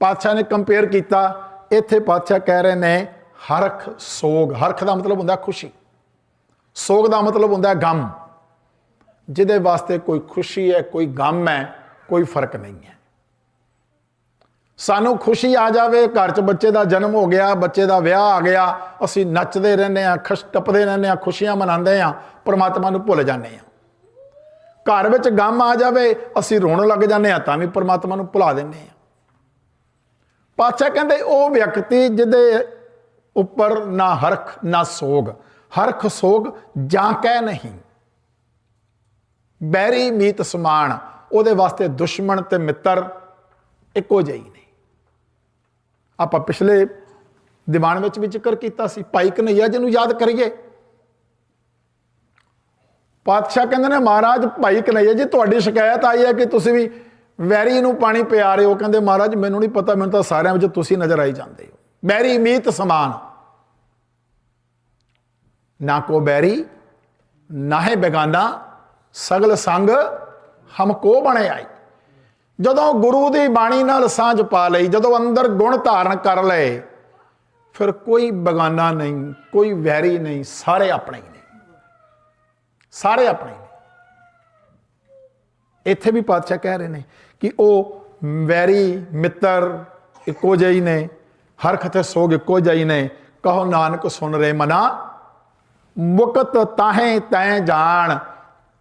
ਪਾਤਸ਼ਾਹ ਨੇ ਕੰਪੇਅਰ ਕੀਤਾ, ਇੱਥੇ ਪਾਤਸ਼ਾਹ ਕਹਿ ਰਹੇ ਨੇ, ਹਰਖ ਸੋਗ। ਹਰਖ ਦਾ ਮਤਲਬ ਹੁੰਦਾ ਖੁਸ਼ੀ। ਸੋਗ ਦਾ ਮਤਲਬ ਹੁੰਦਾ ਗਮ। ਜਿਹਦੇ ਵਾਸਤੇ ਕੋਈ ਖੁਸ਼ੀ ਹੈ, ਕੋਈ ਗਮ ਹੈ, ਕੋਈ ਫ਼ਰਕ ਨਹੀਂ ਹੈ। ਸਾਨੂੰ ਖੁਸ਼ੀ ਆ ਜਾਵੇ, ਘਰ 'ਚ ਬੱਚੇ ਦਾ ਜਨਮ ਹੋ ਗਿਆ, ਬੱਚੇ ਦਾ ਵਿਆਹ ਆ ਗਿਆ, ਅਸੀਂ ਨੱਚਦੇ ਰਹਿੰਦੇ ਆ ਖੁਸ਼ ਟੱਪਦੇ ਰਹਿੰਦੇ ਆ ਖੁਸ਼ੀਆਂ ਮਨਾਉਂਦੇ ਆ ਪਰਮਾਤਮਾ ਨੂੰ ਭੁੱਲ ਜਾਂਦੇ ਆ ਘਰ ਵਿੱਚ ਗਮ ਆ ਜਾਵੇ, ਅਸੀਂ ਰੋਣ ਲੱਗ ਜਾਂਦੇ ਆ ਤਾਂ ਵੀ ਪਰਮਾਤਮਾ ਨੂੰ ਭੁਲਾ ਦਿੰਦੇ ਆ ਪਾਤਸ਼ਾਹ ਕਹਿੰਦੇ, ਉਹ ਵਿਅਕਤੀ ਜਿਹਦੇ ਉੱਪਰ ਨਾ ਹਰਖ, ਨਾ ਸੋਗ, ਹਰਖ ਸੋਗ ਜਾਂ ਕਹਿ ਨਹੀਂ। ਬੈਰੀ ਮੀਤ ਸਮਾਨ, ਉਹਦੇ ਵਾਸਤੇ ਦੁਸ਼ਮਣ ਤੇ ਮਿੱਤਰ ਇੱਕੋ ਜਿਹੇ ਹੀ ਨੇ। ਆਪਾਂ ਪਿਛਲੇ ਦੀਵਾਨ ਵਿੱਚ ਵੀ ਜ਼ਿਕਰ ਕੀਤਾ ਸੀ, ਭਾਈ ਕਨਈਆ ਜੀ ਨੂੰ ਯਾਦ ਕਰੀਏ। ਪਾਤਸ਼ਾਹ ਕਹਿੰਦੇ ਨੇ, ਮਹਾਰਾਜ, ਭਾਈ ਕਨਈਆ ਜੀ, ਤੁਹਾਡੀ ਸ਼ਿਕਾਇਤ ਆਈ ਹੈ ਕਿ ਤੁਸੀਂ ਵੀ ਵੈਰੀ ਨੂੰ ਪਾਣੀ ਪਿਆ ਰਹੇ ਹੋ। ਕਹਿੰਦੇ, ਮਹਾਰਾਜ, ਮੈਨੂੰ ਨਹੀਂ ਪਤਾ, ਮੈਨੂੰ ਤਾਂ ਸਾਰਿਆਂ ਵਿੱਚ ਤੁਸੀਂ ਨਜ਼ਰ ਆਈ ਜਾਂਦੇ ਹੋ। ਬੈਰੀ ਮੀਤ ਸਮਾਨ। ਨਾ ਕੋ ਬੈਰੀ, ਨਾ ਹੈ ਬੇਗਾਨਾ ਸਗਲ ਸੰਗ ਹਮ ਕੋ ਬਣੇ ਆਈ। ਜਦੋਂ ਗੁਰੂ ਦੀ ਬਾਣੀ ਨਾਲ ਸਾਂਝ ਪਾ ਲਈ, ਜਦੋਂ ਅੰਦਰ ਗੁਣ ਧਾਰਨ ਕਰ ਲਏ, ਫਿਰ ਕੋਈ ਬਗਾਨਾ ਨਹੀਂ, ਕੋਈ ਵੈਰੀ ਨਹੀਂ, ਸਾਰੇ ਆਪਣੇ ਹੀ ਨੇ। ਸਾਰੇ ਆਪਣੇ ਨੇ। ਇੱਥੇ ਵੀ ਪਾਤਸ਼ਾਹ ਕਹਿ ਰਹੇ ਨੇ ਕਿ ਉਹ ਵੈਰੀ, ਮਿੱਤਰ, ਇੱਕੋ ਜਿਹੇ ਹੀ ਨੇ, ਹਰ ਖਤੇ ਸੋਗ ਇੱਕੋ ਜਿਹੇ ਨੇ। ਕਹੋ ਨਾਨਕ ਸੁਣ ਰੇ ਮਨਾ, ਮੁਕਤ ਤਾਹੇ ਤੈ ਜਾਣ।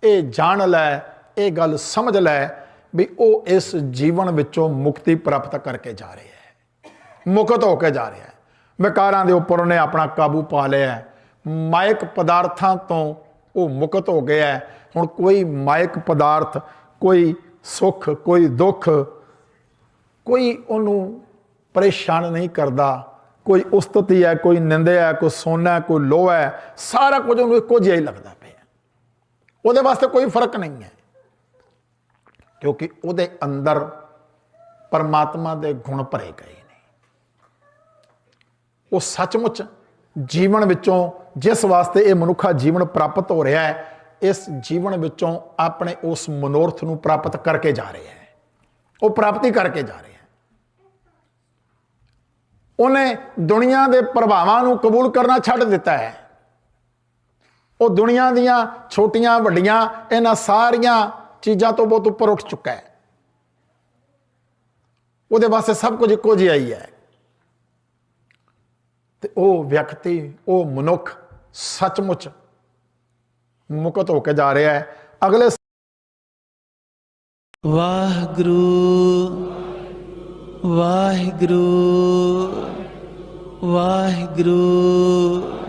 ਇਹ ਜਾਣ ਲੈ, ਇਹ ਗੱਲ ਸਮਝ ਲੈ ਵੀ ਉਹ ਇਸ ਜੀਵਨ ਵਿੱਚੋਂ ਮੁਕਤੀ ਪ੍ਰਾਪਤ ਕਰਕੇ ਜਾ ਰਿਹਾ ਹੈ। ਮੁਕਤ ਹੋ ਕੇ ਜਾ ਰਿਹਾ ਹੈ। ਵਿਕਾਰਾਂ ਦੇ ਉੱਪਰ ਉਹਨੇ ਆਪਣਾ ਕਾਬੂ ਪਾ ਲਿਆ ਹੈ। ਮਾਇਕ ਪਦਾਰਥਾਂ ਤੋਂ ਉਹ ਮੁਕਤ ਹੋ ਗਿਆ ਹੈ। ਹੁਣ ਕੋਈ ਮਾਇਕ ਪਦਾਰਥ, ਕੋਈ ਸੁੱਖ, ਕੋਈ ਦੁੱਖ, ਕੋਈ ਉਹਨੂੰ ਪਰੇਸ਼ਾਨ ਨਹੀਂ ਕਰਦਾ। ਕੋਈ ਉਸਤਤੀ ਹੈ, ਕੋਈ ਨਿੰਦਿਆ ਹੈ, ਕੋਈ ਸੋਨਾ ਹੈ, ਕੋਈ ਲੋਹਾ ਹੈ, ਸਾਰਾ ਕੁਝ ਉਹਨੂੰ ਇੱਕੋ ਜਿਹਾ ਹੀ ਲੱਗਦਾ। ਉਹਦੇ ਵਾਸਤੇ ਕੋਈ ਫ਼ਰਕ ਨਹੀਂ ਹੈ। ਕਿਉਂਕਿ ਉਹਦੇ ਅੰਦਰ ਪਰਮਾਤਮਾ ਦੇ ਗੁਣ ਭਰੇ ਗਏ ਨੇ। ਉਹ ਸੱਚਮੁੱਚ ਜੀਵਨ ਵਿੱਚੋਂ ਜਿਸ ਵਾਸਤੇ ਇਹ ਮਨੁੱਖਾ ਜੀਵਨ ਪ੍ਰਾਪਤ ਹੋ ਰਿਹਾ ਹੈ, ਇਸ ਜੀਵਨ ਵਿੱਚੋਂ ਆਪਣੇ ਉਸ ਮਨੋਰਥ ਨੂੰ ਪ੍ਰਾਪਤ ਕਰਕੇ ਜਾ ਰਿਹਾ ਹੈ। ਉਹ ਪ੍ਰਾਪਤੀ ਕਰਕੇ ਜਾ ਰਿਹਾ ਹੈ। ਉਹਨੇ ਦੁਨੀਆ ਦੇ ਪ੍ਰਭਾਵਾਂ ਨੂੰ ਕਬੂਲ ਕਰਨਾ ਛੱਡ ਦਿੱਤਾ ਹੈ। ਉਹ ਦੁਨੀਆ ਦੀਆਂ ਛੋਟੀਆਂ ਵੱਡੀਆਂ ਇਹਨਾਂ ਸਾਰੀਆਂ ਚੀਜ਼ਾਂ ਤੋਂ ਬਹੁਤ ਉੱਪਰ ਉੱਠ ਚੁੱਕਾ ਹੈ। ਉਹਦੇ ਵਾਸਤੇ ਸਭ ਕੁਝ ਇੱਕੋ ਜਿਹਾ ਹੀ ਹੈ। ਤੇ ਉਹ ਵਿਅਕਤੀ, ਉਹ ਮਨੁੱਖ ਸੱਚਮੁੱਚ ਮੁਕਤ ਹੋ ਕੇ ਜਾ ਰਿਹਾ ਹੈ। ਅਗਲੇ ਵਾਹਿਗੁਰੂ ਵਾਹਿਗੁਰੂ ਵਾਹਿਗੁਰੂ।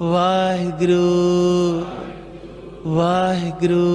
ਵਾਹਿਗੁਰੂ ਵਾਹਿਗੁਰੂ।